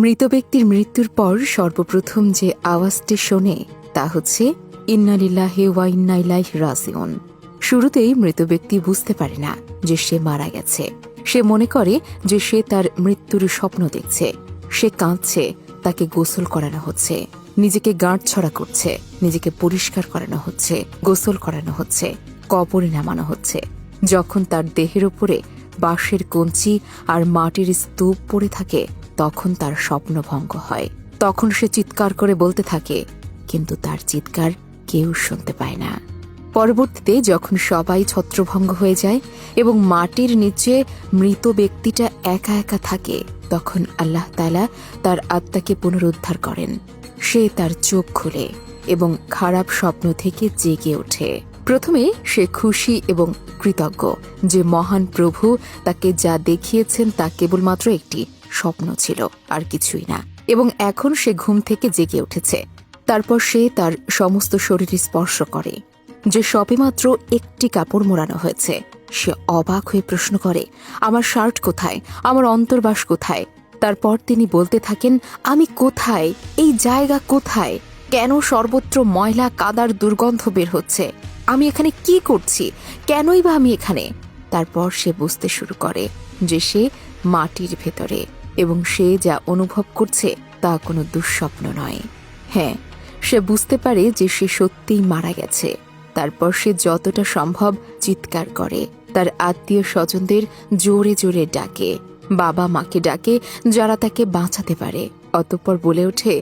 মৃত ব্যক্তির মৃত্যুর পর সর্বপ্রথম যে আওয়াজটি শোনে তা হচ্ছে, ইন্নালিল্লাহে ওয়া ইন্না ইলাইহি রাজিউন। শুরুতেই মৃত ব্যক্তি বুঝতে পারে না যে সে মারা গেছে। সে মনে করে যে সে তার মৃত্যুর স্বপ্ন দেখছে। সে কাঁদছে, তাকে গোসল করানো হচ্ছে। নিজেকে গাঁট ছড়া করছে, নিজেকে পরিষ্কার করানো হচ্ছে, গোসল করানো হচ্ছে, কবরে নামানো হচ্ছে। যখন তার দেহের উপরে বাঁশের কঞ্চি আর মাটির স্তূপ পড়ে থাকে তখন তার স্বপ্ন ভঙ্গ হয়। তখন সে চিৎকার করে বলতে থাকে, কিন্তু তার চিৎকার কেউ শুনতে পায় না। পরবর্তীতে যখন সবাই ছত্রভঙ্গ হয়ে যায় এবং মাটির নিচে মৃত ব্যক্তিটা একা একা থাকে, তখন আল্লাহ তালা তার আত্মাকে পুনরুদ্ধার করেন। সে তার চোখ খুলে এবং খারাপ স্বপ্ন থেকে জেগে ওঠে। প্রথমে সে খুশি এবং কৃতজ্ঞ যে মহান প্রভু তাকে যা দেখিয়েছেন তা কেবলমাত্র একটি স্বপ্ন ছিল, আর কিছুই না। এবং এখন সে ঘুম থেকে জেগে উঠেছে। তারপর সে তার সমস্ত শরীর স্পর্শ করে। যে সবেমাত্র একটি কাপড় মোড়ানো হয়েছে, সে অবাক হয়ে প্রশ্ন করে, আমার শার্ট কোথায়? আমার অন্তর্বাস কোথায়? তারপর তিনি বলতে থাকেন, আমি কোথায়? এই জায়গা কোথায়? কেন সর্বত্র ময়লা, কাদার দুর্গন্ধ বের হচ্ছে? আমি এখানে কি করছি? কেনই বা আমি এখানে? তারপর সে বুঝতে শুরু করে যে সে মাটির ভেতরে এবং সে যা অনুভব করছে তা কোনো দুঃস্বপ্ন নয়। হ্যাঁ সে বুঝতে পারে যে সে সত্যিই মারা গেছে। তারপর সে যতটা সম্ভব চিৎকার করে। তার আত্মীয় স্বজনদের জোরে জোরে ডাকে। বাবা মাকে ডাকে যারা তাকে বাঁচাতে পারে। অতঃপর বলে ওঠে,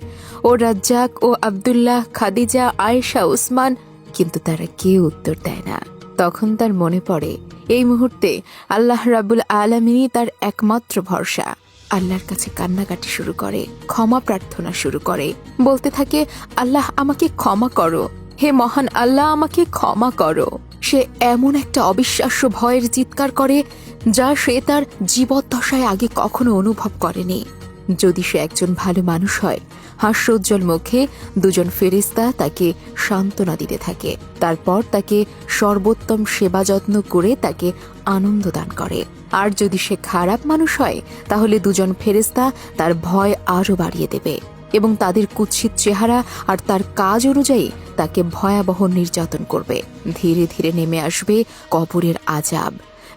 ও রাজ্জাক, ও আব্দুল্লাহ, খাদিজা, আয়েশা উসমান কিন্তু তারা কেউ উত্তর দেয় না। তখন তার মনে পড়ে, এই মুহূর্তে আল্লাহ রাবুল আলমিনই তার একমাত্র ভরসা। আল্লাহর কাছে কান্নাকাটি শুরু করে, ক্ষমা প্রার্থনা শুরু করে। বলতে থাকে, আল্লাহ, আমাকে ক্ষমা করো। হে মহান আল্লাহ, আমাকে ক্ষমা করো। সে এমন একটা অবিশ্বাস্য ভয়ের চিৎকার করে, যা সে তার জীবদ্দশায় আগে কখনো অনুভব করেনি। যদি সে একজন ভালো মানুষ হয়, হাস্যোজ্জ্বল মুখে দুজন ফেরিস্তা তাকে সান্ত্বনা দিতে থাকে। তারপর তাকে সর্বোত্তম সেবা যত্ন করে তাকে আনন্দ দান করে। আর যদি সে খারাপ মানুষ হয়, তাহলে দুজন ফেরিস্তা তার ভয় আরও বাড়িয়ে দেবে এবং তাদের কুৎসিত চেহারা আর তার কাজ অনুযায়ী তাকে ভয়াবহ নির্যাতন করবে। ধীরে ধীরে নেমে আসবে কবরের আজাব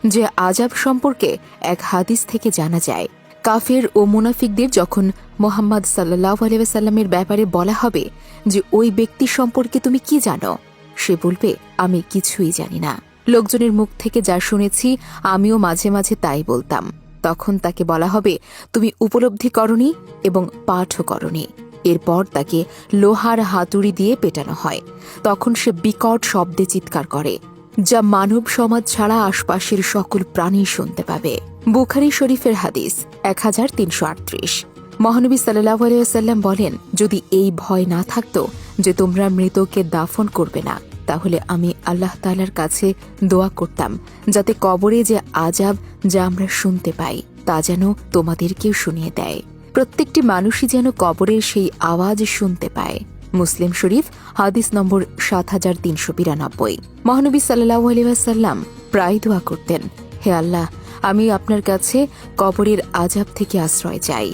যে আজাব সম্পর্কে এক হাদিস থেকে জানা যায়। কাফের ও মুনাফিকদের যখন মোহাম্মদ সাল্লাহ আলিয়াল্লামের ব্যাপারে বলা হবে যে ওই ব্যক্তি সম্পর্কে তুমি কি জানো, সে বলবে, আমি কিছুই জানি না। লোকজনের মুখ থেকে যা শুনেছি, আমিও মাঝে মাঝে তাই বলতাম। তখন তাকে বলা হবে, তুমি উপলব্ধি করনি এবং পাঠও করনি। এরপর তাকে লোহার হাতুড়ি দিয়ে পেটানো হয়। তখন সে বিকট শব্দে চিৎকার করে, যা মানব সমাজ ছাড়া আশপাশের সকল প্রাণী শুনতে পাবে। বুখারি শরীফের হাদিস এক হাজার তিনশো আটত্রিশ। মহানবী সাল্লাহ আলিয়াল্লাম বলেন, যদি এই ভয় না থাকতো যে তোমরা মৃতকে দাফন করবে না, তাহলে আমি আল্লাহ তালার কাছে দোয়া করতাম, যাতে কবরে যে আজাব যা আমরা শুনতে পাই, তা যেন তোমাদেরকেও শুনিয়ে দেয়। প্রত্যেকটি মানুষই যেন কবরের সেই আওয়াজ শুনতে পায়। মুসলিম শরীফ, হাদিস নম্বর সাত হাজার তিনশো বিরানব্বই। মহানবী সাল্লাহ আলিয়াসাল্লাম প্রায় দোয়া করতেন, হে আল্লাহ আমি আপনার কাছে কবরের আজাব থেকে আশ্রয় চাই।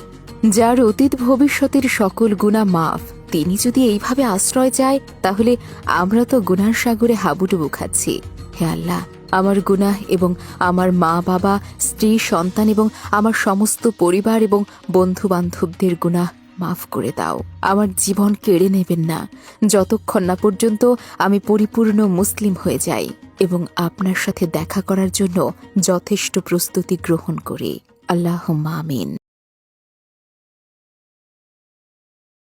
যার অতীত ভবিষ্যতের সকল গুণা মাফ। তিনি যদি এইভাবে আশ্রয় চায়, তাহলে আমরা তো গুনার সাগরে হাবুডুবু খাচ্ছি। হে আল্লাহ, আমার গুনাহ এবং আমার মা, বাবা, স্ত্রী, সন্তান এবং আমার সমস্ত পরিবার এবং বন্ধু বান্ধবদের গুনাহ মাফ করে দাও। আমার জীবন কেড়ে নেবেন না। যতক্ষণ না পর্যন্ত আমি পরিপূর্ণ মুসলিম হয়ে যাই এবং আপনার সাথে দেখা করার জন্য যথেষ্ট প্রস্তুতি গ্রহণ করি। আল্লাহ আমিন।